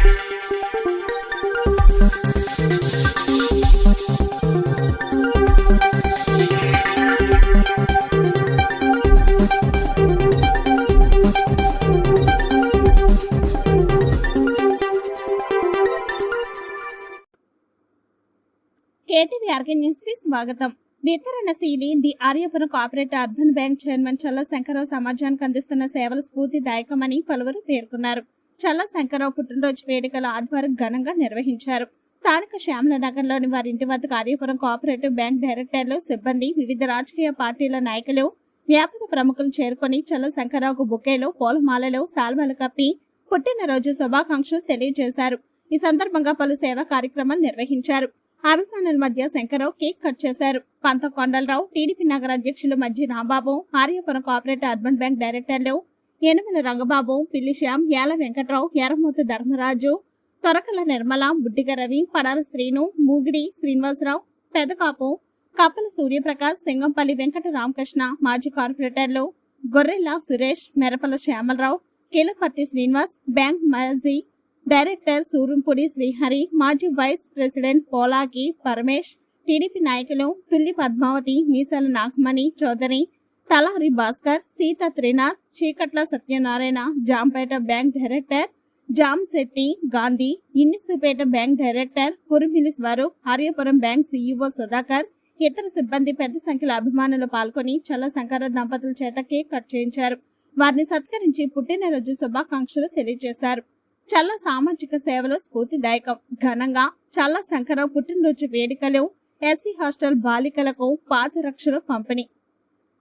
KTV RK న్యూస్కి స్వాగతం వితరణశీలి the Aryapuram cooperative urban bank chairman Challa Sankararao సమాజానికి అందిస్తున్న సేవలు స్ఫూర్తిదాయకమని పలువురు పేర్కొన్నారు. చల్ల శంకరరావు పుట్టినరోజు వేడుకలు ఆదివారం ఘనంగా నిర్వహించారు. స్థానిక శ్యామల నగర్లోని వారి ఇంటి వద్ద కార్యపురం కోఆపరేటివ్ బ్యాంక్ డైరెక్టర్లు సిబ్బంది వివిధ రాజకీయ పార్టీల నాయకులు వ్యాపార ప్రముఖులు చేరుకొని చల్ల శంకరరావుకు బుకేలో పూలమాలలో సాల్వలు కప్పి పుట్టినరోజు శుభాకాంక్షలు తెలియజేశారు. ఈ సందర్భంగా పలు సేవా కార్యక్రమాలు నిర్వహించారు. అభిమానుల మధ్య శంకరరావు కేక్ కట్ చేశారు. పంత కొండలరావు టీడీపీ నగర అధ్యక్షులు Madhya Rambabu Aryapuram cooperative urban bank డైరెక్టర్లు యనమల రంగబాబు పిల్లిశ్యామ్ యాల వెంకట్రావు ఎర్రమూతు ధర్మరాజు తొరకల నిర్మల బుడ్డిగ రవి పడాల శ్రీను మూగిడి శ్రీనివాసరావు పెదకాపు కప్పల సూర్యప్రకాష్ సింగంపల్లి వెంకట రామకృష్ణ మాజీ కార్పొరేటర్లు గొర్రెల సురేష్ మెరపల శ్యామలరావు కీలపర్తి శ్రీనివాస్ బ్యాంక్ మాజీ డైరెక్టర్ సూరంపూడి శ్రీహరి మాజీ vice president Polaki Paramesh TDP నాయకులు Tulli Padmavathi Meesala Nagamani Chowdary Talari Bhaskar Seetha Trinath Cheekatla Satyanarayana Jampeta bank director Jam Shetty Gandhi Innisupeta bank director Kurumili Swaroop Aryapuram bank CEO Sudhakar ఇతర సిబ్బంది పెద్ద సంఖ్యలో అభిమానులు పాల్గొని చల్ల శంకర దంపతుల చేత కేక్ కట్ చేయించారు. వారిని సత్కరించి పుట్టినరోజు శుభాకాంక్షలు తెలియజేశారు. చల్ల సామాజిక సేవలు స్ఫూర్తిదాయకం. ఘనంగా చల్ల శంకరరావు పుట్టినరోజు వేడుకలు ఎస్సీ హాస్టల్ బాలికలకు పాదరక్షలు పంపిణీ.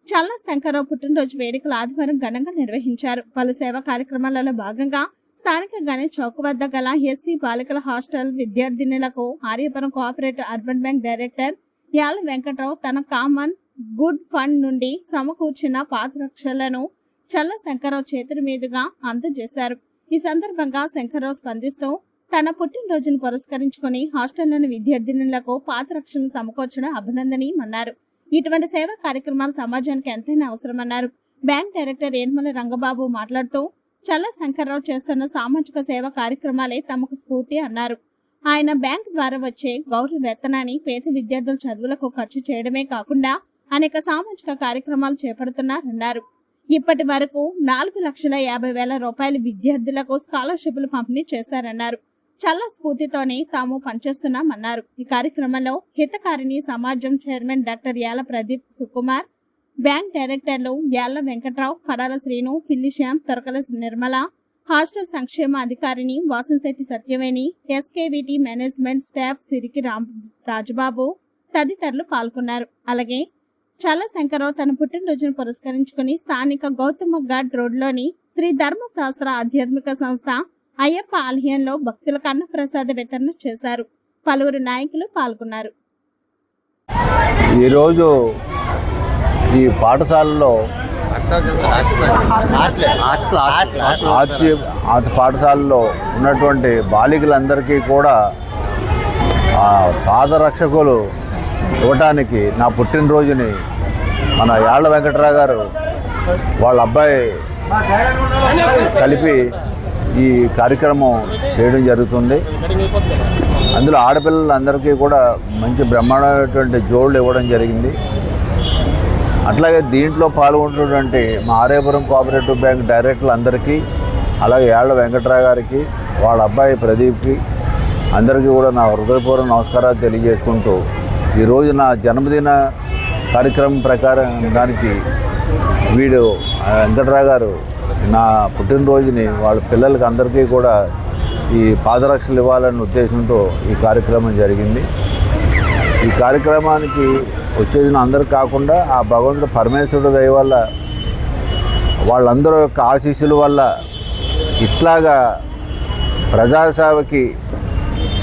చల్ల శంకరరావు పుట్టినరోజు వేడుకలు ఆదివారం ఘనంగా నిర్వహించారు. పలు సేవా కార్యక్రమాలలో భాగంగా స్థానిక గణేష్ చౌక్ వద్ద గల ఎస్సీ బాలికల hostel విద్యార్థినులకు Aryapuram cooperative urban bank director Yala Venkat Rao తన కామన్ గుడ్ ఫండ్ నుండి సమకూర్చిన పాదరక్షలను చల్ల శంకరరావు చేతుల మీదుగా అందజేశారు. ఈ సందర్భంగా శంకర్రావు స్పందిస్తూ తన పుట్టినరోజును పురస్కరించుకుని హాస్టల్లోని విద్యార్థినులకు పాత సమకూర్చడం అభినందనీయమన్నారు. ఇటువంటి సేవా కార్యక్రమాలు సమాజానికి ఎంతైనా అవసరమన్నారు. బ్యాంక్ డైరెక్టర్ ఏన్మల రంగబాబు మాట్లాడుతూ చల్ల శంకర్రావు చేస్తున్న సామాజిక సేవా కార్యక్రమాలే తమకు స్ఫూర్తి అన్నారు. ఆయన బ్యాంక్ ద్వారా వచ్చే గౌరవ వేతనాన్ని పేద విద్యార్థుల చదువులకు ఖర్చు చేయడమే కాకుండా అనేక సామాజిక కార్యక్రమాలు చేపడుతున్నారన్నారు. ఇప్పటి వరకు నాలుగు లక్షల యాభై వేల రూపాయల విద్యార్థులకు స్కాలర్షిప్లు పంపిణీ చేశారన్నారు. చల్ల స్ఫూర్తితోనే తాము పనిచేస్తున్నామన్నారు. ఈ కార్యక్రమంలో హితకారిణి సమాజం చైర్మన్ డాక్టర్ యాల ప్రదీప్ సుకుమార్ బ్యాంక్ డైరెక్టర్లు యాళ్ళ వెంకట్రావు కడాల శ్రీను పిల్లిశ్యాం తొరకల నిర్మల హాస్టల్ సంక్షేమ అధికారిని Vasamsetti Satyaveni SKVT management staff Siriki Ram Rajababu తదితరులు పాల్గొన్నారు. అలాగే చల్ల శంకరరావు తన పుట్టినరోజును పురస్కరించుకుని స్థానిక గౌతమ ఘాట్ రోడ్లోని శ్రీ ధర్మశాస్త్ర ఆధ్యాత్మిక సంస్థ అయ్యప్ప ఆలయంలో భక్తులకు అన్నప్రసాద వితరణ చేశారు. పలువురు నాయకులు పాల్గొన్నారు. ఈరోజు ఈ పాఠశాలలో ఆర్చి పాఠశాలలో ఉన్నటువంటి బాలికలందరికీ కూడా ఆ పాదరక్షకులు ఇవ్వటానికి నా పుట్టినరోజుని మన యాళ్ళ వెంకటరావు గారు వాళ్ళ అబ్బాయి కలిపి ఈ కార్యక్రమం చేయడం జరుగుతుంది. అందులో ఆడపిల్లలందరికీ కూడా మంచి బ్రహ్మాండమైనటువంటి జోళ్ళు ఇవ్వడం జరిగింది. అట్లాగే దీంట్లో పాల్గొంటున్నటువంటి మా ఆర్యపురం కోఆపరేటివ్ బ్యాంక్ డైరెక్టర్లు అందరికీ అలాగే ఏళ్ళ వెంకట్రావు గారికి వాళ్ళ అబ్బాయి ప్రదీప్కి అందరికీ కూడా నా హృదయపూర్వక నమస్కారాలు తెలియజేసుకుంటూ ఈరోజు నా జన్మదిన కార్యక్రమం ప్రకారం దానికి వీడు ఆ వెంకట్రావు గారు నా పుట్టినరోజుని వాళ్ళ పిల్లలకి అందరికీ కూడా ఈ పాదరక్షలు ఇవ్వాలనే ఉద్దేశంతో ఈ కార్యక్రమం జరిగింది. ఈ కార్యక్రమానికి వచ్చేసిన అందరు కాకుండా ఆ భగవంతుడు పరమేశ్వరుడు దయ వల్ల వాళ్ళందరూ యొక్క ఆశీస్సుల వల్ల ఇట్లాగా ప్రజాసేవకి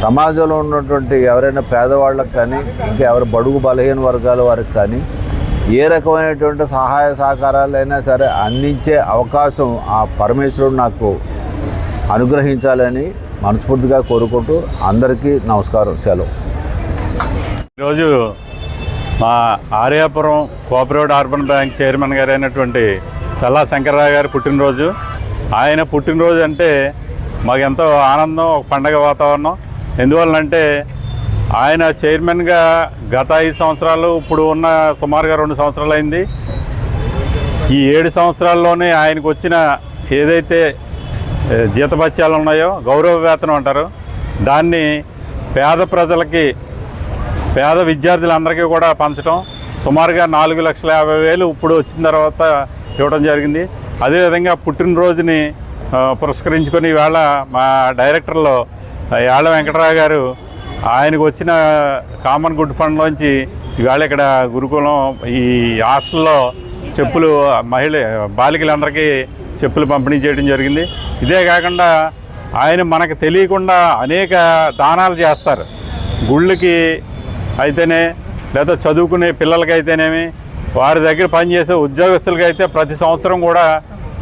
సమాజంలో ఉన్నటువంటి ఎవరైనా పేదవాళ్ళకి కానీ ఇంకా ఎవరు బడుగు బలహీన వర్గాల వారికి కానీ ఏ రకమైనటువంటి సహాయ సహకారాలైనా సరే అందించే అవకాశం ఆ పరమేశ్వరుడు నాకు అనుగ్రహించాలని మనస్ఫూర్తిగా కోరుకుంటూ అందరికీ నమస్కారం సెలవు. ఈరోజు మా Aryapuram cooperative urban bank chairman గారు అయినటువంటి చల్లా శంకర్రావు గారి పుట్టినరోజు. ఆయన పుట్టినరోజు అంటే మాకు ఎంతో ఆనందం ఒక పండగ వాతావరణం. ఎందువల్లంటే ఆయన చైర్మన్గా గత ఐదు సంవత్సరాలు ఇప్పుడు ఉన్న సుమారుగా రెండు సంవత్సరాలు అయింది ఈ ఏడు సంవత్సరాల్లోనే ఆయనకు వచ్చిన ఏదైతే జీతభత్యాలు ఉన్నాయో గౌరవ వేతనం అంటారు దాన్ని పేద ప్రజలకి పేద విద్యార్థులందరికీ కూడా పంచడం సుమారుగా నాలుగు లక్షల యాభై వేలు ఇప్పుడు వచ్చిన తర్వాత ఇవ్వడం జరిగింది. అదేవిధంగా పుట్టినరోజుని పురస్కరించుకొని ఈవేళ మా డైరెక్టర్లో యాళ్ళ వెంకటరావు గారు ఆయనకు వచ్చిన కామన్ గుడ్ ఫండ్లోంచి ఇవాళ ఇక్కడ గురుకులం ఈ హాస్టల్లో చెప్పులు మహిళ బాలికలందరికీ చెప్పులు పంపిణీ చేయడం జరిగింది. ఇదే కాకుండా ఆయన మనకు తెలియకుండా అనేక దానాలు చేస్తారు. గుళ్ళకి అయితేనే లేదా చదువుకునే పిల్లలకి అయితేనేమి వారి దగ్గర పనిచేసే ఉద్యోగస్తులకి అయితే ప్రతి సంవత్సరం కూడా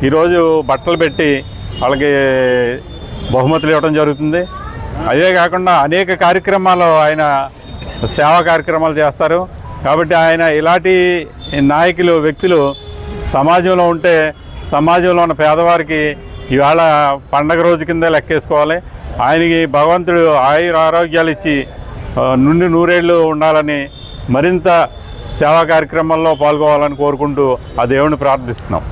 ఈరోజు బట్టలు పెట్టి వాళ్ళకి బహుమతులు ఇవ్వడం జరుగుతుంది. అదే కాకుండా అనేక కార్యక్రమాలు ఆయన సేవా కార్యక్రమాలు చేస్తారు. కాబట్టి ఆయన ఇలాంటి నాయకులు వ్యక్తులు సమాజంలో ఉంటే సమాజంలో ఉన్న పేదవారికి ఇవాళ పండగ రోజు కింద లెక్కేసుకోవాలి. ఆయనకి భగవంతుడు ఆయుర ఆరోగ్యాలు ఇచ్చి నుండి నూరేళ్ళు ఉండాలని మరింత సేవా కార్యక్రమాల్లో పాల్గొవాలని కోరుకుంటూ ఆ దేవుణ్ణి ప్రార్థిస్తున్నాం.